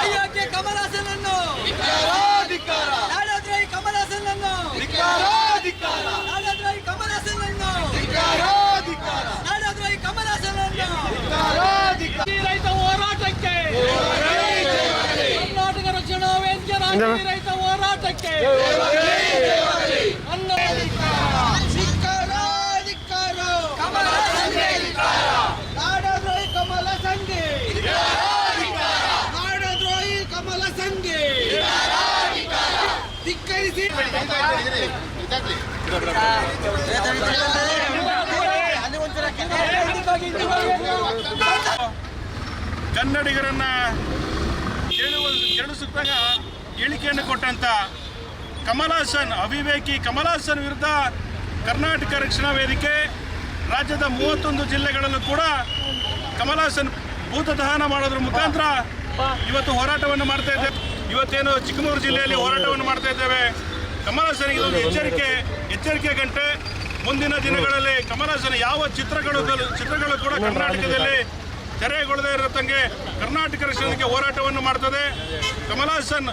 ಅಯೋಗ್ಯ ಕಮಲಾಸನನ್ನು. ನಾಡದ್ರೋಹಿ ಕಮಲಾಸನನ್ನು. ನಾಡದ್ರೋಹಿ ಕಮಲಾಸನನ್ನು. ನಾಡದ್ರೋಹಿ ಕಮಲಾಸನನ್ನು. ರೈತ ಹೋರಾಟಕ್ಕೆ. ಕರ್ನಾಟಕ ರಕ್ಷಣಾ ವೇದಿಕೆ ರಾಜ್ಯ ರೈತ ಹೋರಾಟಕ್ಕೆ ಅನ್ನ ನಾಡದ್ರೋಹಿ ಕಮಲ ಸಂಘೆ ನಾಡದ್ರೋಹಿ ಕಮಲ ಸಂಘೆ ಧಿಕ್ಕರಿಸಿ ಕನ್ನಡಿಗರನ್ನ ಕೇಳುವ ಸುತ್ತಾಗ ಹೇಳಿಕೆಯನ್ನು ಕೊಟ್ಟಂತ ಕಮಲ್ ಅವಿವೇಕಿ ಕಮಲ್ ವಿರುದ್ಧ ಕರ್ನಾಟಕ ರಕ್ಷಣಾ ವೇದಿಕೆ, ರಾಜ್ಯದ ಮೂವತ್ತೊಂದು ಜಿಲ್ಲೆಗಳಲ್ಲೂ ಕೂಡ ಕಮಲ್ ಹಾಸನ್ ಭೂತ ದಹನ ಮಾಡೋದ್ರ ಮುಖಾಂತರ ಇವತ್ತು ಹೋರಾಟವನ್ನು ಮಾಡ್ತಾ ಇದ್ದೇವೆ. ಇವತ್ತೇನು ಚಿಕ್ಕಮಗಳೂರು ಜಿಲ್ಲೆಯಲ್ಲಿ ಹೋರಾಟವನ್ನು ಮಾಡ್ತಾ ಇದ್ದೇವೆ. ಕಮಲ್ ಹಾಸನ್ಗೆ ಇದೊಂದು ಎಚ್ಚರಿಕೆ ಎಚ್ಚರಿಕೆ ಗಂಟೆ. ಮುಂದಿನ ದಿನಗಳಲ್ಲಿ ಕಮಲಾಸನ ಯಾವ ಚಿತ್ರಗಳು ಚಿತ್ರಗಳು ಕೂಡ ಕರ್ನಾಟಕದಲ್ಲಿ ತೆರೆಗೊಳ್ಳದೇ ಇರತ್ತಂಗೆ ಕರ್ನಾಟಕ ರಕ್ಷಣೆಗೆ ಹೋರಾಟವನ್ನು ಮಾಡ್ತದೆ. ಕಮಲಾಸನ್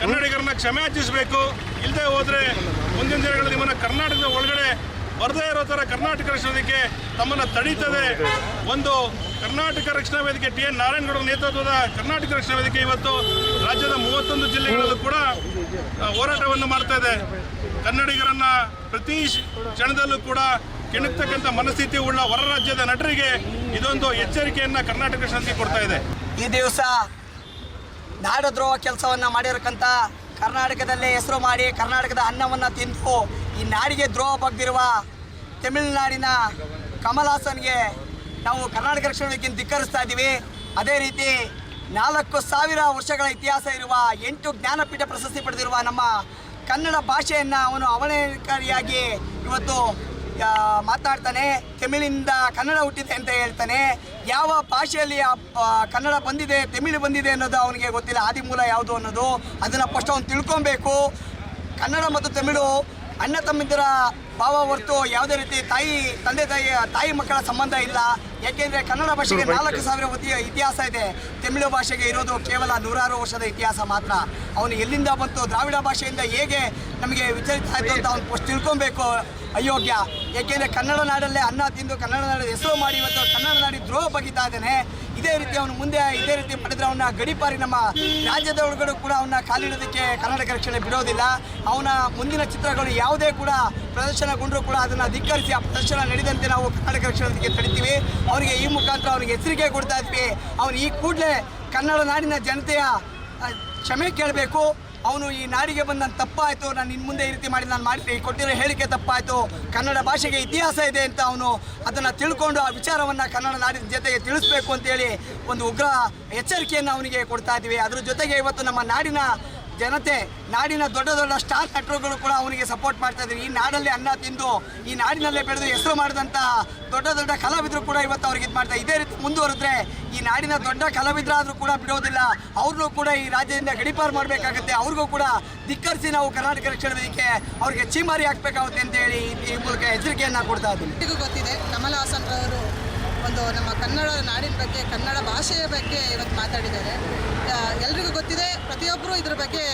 ಕನ್ನಡಿಗರನ್ನ ಕ್ಷಮೆ ಯಾಚಿಸಬೇಕು ಇಲ್ಲದೆ ಹೋದ್ರೆ ಮುಂದಿನ ದಿನಗಳಲ್ಲಿ ನಿಮ್ಮನ್ನ ಕರ್ನಾಟಕದ ಒಳಗಡೆ ಬರದೇ ಇರೋ ಥರ ಕರ್ನಾಟಕ ರಕ್ಷಣಾ ವೇದಿಕೆ ತಮ್ಮನ್ನು ತಡೀತದೆ. ಒಂದು ಕರ್ನಾಟಕ ರಕ್ಷಣಾ ವೇದಿಕೆ, ಟಿ ಎನ್ ನಾರಾಯಣಗೌಡ ನೇತೃತ್ವದ ಕರ್ನಾಟಕ ರಕ್ಷಣಾ ವೇದಿಕೆ ಇವತ್ತು ರಾಜ್ಯದ ಮೂವತ್ತೊಂದು ಜಿಲ್ಲೆಗಳಲ್ಲೂ ಕೂಡ ಹೋರಾಟವನ್ನು ಮಾಡ್ತಾ ಇದೆ. ಕನ್ನಡಿಗರನ್ನ ಪ್ರತಿ ಕ್ಷಣದಲ್ಲೂ ಕೂಡ ಕೆಣಕ್ತಕ್ಕಂಥ ಮನಸ್ಥಿತಿ ಉಳ್ಳ ಹೊರ ರಾಜ್ಯದ ನಟರಿಗೆ ಇದೊಂದು ಎಚ್ಚರಿಕೆಯನ್ನು ಕರ್ನಾಟಕ ರಕ್ಷಣಾ ಕೊಡ್ತಾ ಇದೆ. ಈ ದಿವಸ ನಾಡದ್ರೋಹ ಕೆಲಸವನ್ನು ಮಾಡಿರಕ್ಕಂಥ ಕರ್ನಾಟಕದಲ್ಲೇ ಹೆಸರು ಮಾಡಿ ಕರ್ನಾಟಕದ ಅನ್ನವನ್ನು ತಿಂದು ಈ ನಾಡಿಗೆ ದ್ರೋಹ ಬಗ್ದಿರುವ ತಮಿಳುನಾಡಿನ ಕಮಲ್ ಹಾಸನ್ಗೆ ನಾವು ಕರ್ನಾಟಕ ರಕ್ಷಣೆಗೆ ಧಿಕ್ಕರಿಸ್ತಾ ಇದ್ದೀವಿ. ಅದೇ ರೀತಿ ನಾಲ್ಕು ಸಾವಿರ ವರ್ಷಗಳ ಇತಿಹಾಸ ಇರುವ ಎಂಟು ಜ್ಞಾನಪೀಠ ಪ್ರಶಸ್ತಿ ಪಡೆದಿರುವ ನಮ್ಮ ಕನ್ನಡ ಭಾಷೆಯನ್ನು ಅವನು ಅವಹೇಳನಕಾರಿಯಾಗಿ ಇವತ್ತು ಮಾತಾಡ್ತಾನೆ. ತಮಿಳಿಂದ ಕನ್ನಡ ಹುಟ್ಟಿದೆ ಅಂತ ಹೇಳ್ತಾನೆ. ಯಾವ ಭಾಷೆಯಲ್ಲಿ ಕನ್ನಡ ಬಂದಿದೆ, ತಮಿಳು ಬಂದಿದೆ ಅನ್ನೋದು ಅವನಿಗೆ ಗೊತ್ತಿಲ್ಲ. ಆದಿಮೂಲ ಯಾವುದು ಅನ್ನೋದು ಅದನ್ನು ಫಸ್ಟ್ ಅವನು ತಿಳ್ಕೊಬೇಕು. ಕನ್ನಡ ಮತ್ತು ತಮಿಳು ಅಣ್ಣ ತಮ್ಮಿದ್ದರ ಭಾವ ಹೊರತು ಯಾವುದೇ ರೀತಿ ತಾಯಿ ತಂದೆ ತಾಯಿ ತಾಯಿ ಮಕ್ಕಳ ಸಂಬಂಧ ಇಲ್ಲ. ಯಾಕೆಂದರೆ ಕನ್ನಡ ಭಾಷೆಗೆ ನಾಲ್ಕು ಸಾವಿರ ಇತಿಹಾಸ ಇದೆ. ತಮಿಳು ಭಾಷೆಗೆ ಇರೋದು ಕೇವಲ ನೂರಾರು ವರ್ಷದ ಇತಿಹಾಸ ಮಾತ್ರ. ಅವನು ಎಲ್ಲಿಂದ ಬಂತು ದ್ರಾವಿಡ ಭಾಷೆಯಿಂದ ಹೇಗೆ ನಮಗೆ ವಿಚಲಿತ ಆಯಿತು ಅಂತ ಅವ್ನು ಫಸ್ಟ್ ತಿಳ್ಕೊಬೇಕು. ಅಯೋಗ್ಯ. ಏಕೆಂದರೆ ಕನ್ನಡ ನಾಡಲ್ಲೇ ಅನ್ನ ತಿಂದು ಕನ್ನಡ ನಾಡಲ್ಲಿ ಹೆಸರು ಮಾಡಿ ಇವತ್ತು ಕನ್ನಡ ನಾಡಿ ದ್ರೋಹ ಬಗಿತಾ ಇದ್ದಾನೆ ಇದೇ ರೀತಿ ಅವನು ಮುಂದೆ, ಇದೇ ರೀತಿ ಮಾಡಿದ್ರೆ ಅವನ ಗಡಿಪಾರಿ ನಮ್ಮ ರಾಜ್ಯದ ಒಳಗಡೆ ಕೂಡ ಅವನ್ನ ಕಾಲಿಡೋದಕ್ಕೆ ಕರ್ನಾಟಕ ರಕ್ಷಣೆ ಬಿಡೋದಿಲ್ಲ. ಅವನ ಮುಂದಿನ ಚಿತ್ರಗಳು ಯಾವುದೇ ಕೂಡ ಪ್ರದರ್ಶನಗೊಂಡರೂ ಕೂಡ ಅದನ್ನು ಧಿಕ್ಕರಿಸಿ ಆ ಪ್ರದರ್ಶನ ನಡೆದಂತೆ ನಾವು ಕರ್ನಾಟಕ ರಕ್ಷಣೆಗೆ ತಡಿತೀವಿ. ಅವರಿಗೆ ಈ ಮುಖಾಂತರ ಅವ್ರಿಗೆ ಎಚ್ಚರಿಕೆ ಕೊಡ್ತಾ ಇದ್ವಿ. ಅವನು ಈ ಕೂಡಲೇ ಕನ್ನಡ ನಾಡಿನ ಜನತೆಯ ಕ್ಷಮೆ ಕೇಳಬೇಕು. ಅವನು ಈ ನಾಡಿಗೆ ಬಂದ ನನ್ನ ತಪ್ಪಾಯಿತು. ನಾನು ಇನ್ನು ಮುಂದೆ ಈ ರೀತಿ ಮಾಡಿ ನಾನು ಮಾಡಿ ಕೊಟ್ಟಿರೋ ಹೇಳಿಕೆ ತಪ್ಪಾಯಿತು. ಕನ್ನಡ ಭಾಷೆಗೆ ಇತಿಹಾಸ ಇದೆ ಅಂತ ಅವನು ಅದನ್ನು ತಿಳ್ಕೊಂಡು ಆ ವಿಚಾರವನ್ನು ಕನ್ನಡ ನಾಡಿನ ಜೊತೆಗೆ ತಿಳಿಸ್ಬೇಕು ಅಂತೇಳಿ ಒಂದು ಉಗ್ರ ಎಚ್ಚರಿಕೆಯನ್ನು ಅವನಿಗೆ ಕೊಡ್ತಾ ಇದ್ದೀವಿ ಅದ್ರ ಜೊತೆಗೆ ಇವತ್ತು ನಮ್ಮ ನಾಡಿನ ಜನತೆ, ನಾಡಿನ ದೊಡ್ಡ ದೊಡ್ಡ ಸ್ಟಾರ್ ನಟರುಗಳು ಕೂಡ ಅವನಿಗೆ ಸಪೋರ್ಟ್ ಮಾಡ್ತಾ ಇದ್ದಾರೆ ಈ ನಾಡಲ್ಲಿ ಅನ್ನ ತಿಂದು, ಈ ನಾಡಿನಲ್ಲೇ ಬೆಳೆದು ಹೆಸರು ಮಾಡಿದಂಥ ದೊಡ್ಡ ದೊಡ್ಡ ಕಲಾವಿದರು ಕೂಡ ಇವತ್ತು ಅವ್ರಿಗೆ ಇದು ಮಾಡ್ತಾರೆ ಇದೇ ರೀತಿ ಮುಂದುವರೆದ್ರೆ ಈ ನಾಡಿನ ದೊಡ್ಡ ಕಲಾವಿದರಾದರೂ ಕೂಡ ಬಿಡೋದಿಲ್ಲ. ಅವ್ರನ್ನೂ ಕೂಡ ಈ ರಾಜ್ಯದಿಂದ ಗಡಿಪಾರು ಮಾಡಬೇಕಾಗುತ್ತೆ. ಅವ್ರಿಗೂ ಕೂಡ ಧಿಕ್ಕರಿಸಿ ನಾವು ಕರ್ನಾಟಕ ರಕ್ಷಣಾ ವೇದಿಕೆ ಅವ್ರಿಗೆ ಚೀಮಾರಿ ಹಾಕ್ಬೇಕಾಗುತ್ತೆ ಅಂತ ಹೇಳಿ ಈ ಮೂಲಕ ಎಚ್ಚರಿಕೆಯನ್ನು ಕೊಡ್ತಾ ಇದ್ದೀನಿ. ಎಲ್ಲರಿಗೂ ಗೊತ್ತಿದೆ, ಕಮಲ್ ಹಾಸನ್ ರವರು ಒಂದು ನಮ್ಮ ಕನ್ನಡ ನಾಡಿನ ಬಗ್ಗೆ, ಕನ್ನಡ ಭಾಷೆಯ ಬಗ್ಗೆ ಇವತ್ತು ಮಾತಾಡಿದ್ದಾರೆ. ಎಲ್ರಿಗೂ ಗೊತ್ತಿದೆ ಪ್ರತಿಯೊಬ್ಬರು ಇದ್ರ ಬಗ್ಗೆ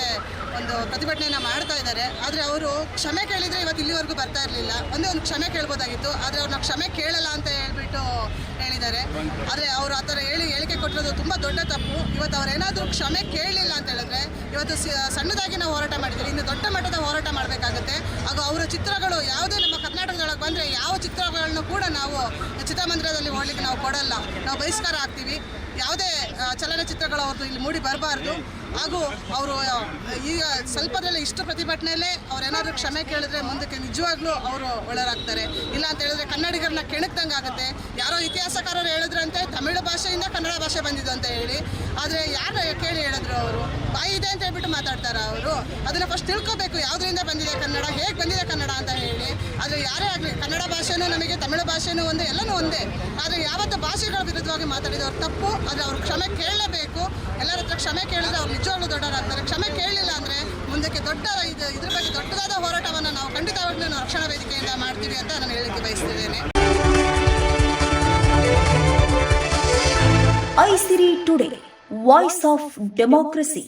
ಒಂದು ಪ್ರತಿಭಟನೆಯನ್ನು ಮಾಡ್ತಾ ಇದ್ದಾರೆ. ಆದರೆ ಅವರು ಕ್ಷಮೆ ಕೇಳಿದರೆ ಇವತ್ತು ಇಲ್ಲಿವರೆಗೂ ಬರ್ತಾ ಇರಲಿಲ್ಲ. ಒಂದೇ ಒಂದು ಕ್ಷಮೆ ಕೇಳ್ಬೋದಾಗಿತ್ತು, ಆದರೆ ಅವ್ರನ್ನ ಕ್ಷಮೆ ಕೇಳಲ್ಲ ಅಂತ ಹೇಳ್ಬಿಟ್ಟು ಹೇಳಿದ್ದಾರೆ ಆದರೆ ಅವರು ಆ ಥರ ಹೇಳಿ ಹೇಳಿಕೆ ಕೊಟ್ಟಿರೋದು ತುಂಬ ದೊಡ್ಡ ತಪ್ಪು. ಇವತ್ತು ಅವರೇನಾದರೂ ಕ್ಷಮೆ ಕೇಳಲಿಲ್ಲ ಅಂತ ಹೇಳಿದ್ರೆ ಇವತ್ತು ಸಣ್ಣದಾಗಿ ನಾವು ಹೋರಾಟ ಮಾಡಿದ್ದೀವಿ. ಇನ್ನು ದೊಡ್ಡ ಮಟ್ಟದ ಹೋರಾಟ ಮಾಡಬೇಕಾಗುತ್ತೆ. ಹಾಗೂ ಅವರ ಚಿತ್ರಗಳು ಯಾವುದೇ ನಮ್ಮ ಕರ್ನಾಟಕದೊಳಗೆ ಬಂದರೆ ಯಾವ ಚಿತ್ರಗಳನ್ನು ಕೂಡ ನಾವು ಚಿತ್ರಮಂದಿರದಲ್ಲಿ ಹೋಗ್ಲಿಕ್ಕೆ ನಾವು ಕೊಡಲ್ಲ. ನಾವು ಬಹಿಷ್ಕಾರ ಆಗ್ತೀವಿ. ಯಾವುದೇ ಚಲನಚಿತ್ರಗಳು ಅವ್ರದ್ದು ಇಲ್ಲಿ ಮೂಡಿ ಬರಬಾರ್ದು. ಹಾಗೂ ಅವರು ಈಗ ಸ್ವಲ್ಪದಲ್ಲೇ ಇಷ್ಟು ಪ್ರತಿಭಟನೆಯಲ್ಲೇ ಅವರೇನಾದರೂ ಕ್ಷಮೆ ಕೇಳಿದ್ರೆ ಮುಂದಕ್ಕೆ ನಿಜವಾಗ್ಲೂ ಅವರು ಒಳರಾಗ್ತಾರೆ ಇಲ್ಲ ಅಂತ ಹೇಳಿದ್ರೆ ಕನ್ನಡಿಗರನ್ನ ಕೆಣಕ್ದಂಗೆ ಆಗುತ್ತೆ. ಯಾರೋ ಇತಿಹಾಸಕಾರರು ಹೇಳಿದ್ರಂತೆ, ತಮಿಳು ಭಾಷೆಯಿಂದ ಕನ್ನಡ ಭಾಷೆ ಬಂದಿದ್ದು ಅಂತ ಹೇಳಿ. ಆದರೆ ಯಾರು ಕೇಳಿ ಹೇಳಿದ್ರು ಅವರು? ಬಾಯಿ ಇದೆ ಅಂತ ಹೇಳ್ಬಿಟ್ಟು ಮಾತಾಡ್ತಾರ ಅವರು? ಅದನ್ನು ಫಸ್ಟ್ ತಿಳ್ಕೊಬೇಕು, ಯಾವುದರಿಂದ ಬಂದಿದೆ ಕನ್ನಡ, ಹೇಗೆ ಬಂದಿದೆ ಕನ್ನಡ ಅಂತ ಹೇಳಿ. ಆದರೆ ಯಾರೇ ಆಗಲಿ, ಕನ್ನಡ ಭಾಷೆನೂ ನಮಗೆ, ತಮಿಳು ಭಾಷೆನೂ ಒಂದೇ, ಎಲ್ಲನೂ ಒಂದೇ. ಆದರೆ ಯಾವತ್ತು ಭಾಷೆಗಳ ವಿರುದ್ಧವಾಗಿ ಮಾತಾಡಿದವ್ರು ತಪ್ಪು, ಆದರೆ ಅವ್ರು ಕ್ಷಮೆ ಕೇಳಲೇಬೇಕು. ಎಲ್ಲರ ಹತ್ರ ಕ್ಷಮೆ ಕೇಳಿದ್ರೆ ಅವ್ರು ನಿಜವಾಗ್ಲೂ ದೊಡ್ಡವರಾಗ್ತಾರೆ. ಕ್ಷಮೆ ಕೇಳಲಿಲ್ಲ ಅಂದರೆ ಮುಂದಕ್ಕೆ ದೊಡ್ಡ ಇದು, ಇದ್ರ ಬಗ್ಗೆ ದೊಡ್ಡದಾದ ಹೋರಾಟವನ್ನು ನಾವು ಖಂಡಿತವಾಗ್ಲೂ ರಕ್ಷಣಾ ವೇದಿಕೆಯಿಂದ ಮಾಡ್ತೀವಿ ಅಂತ ನಾನು ಹೇಳಲಿಕ್ಕೆ ಬಯಸ್ತಿದ್ದೇನೆ. Aisiri today, voice of democracy.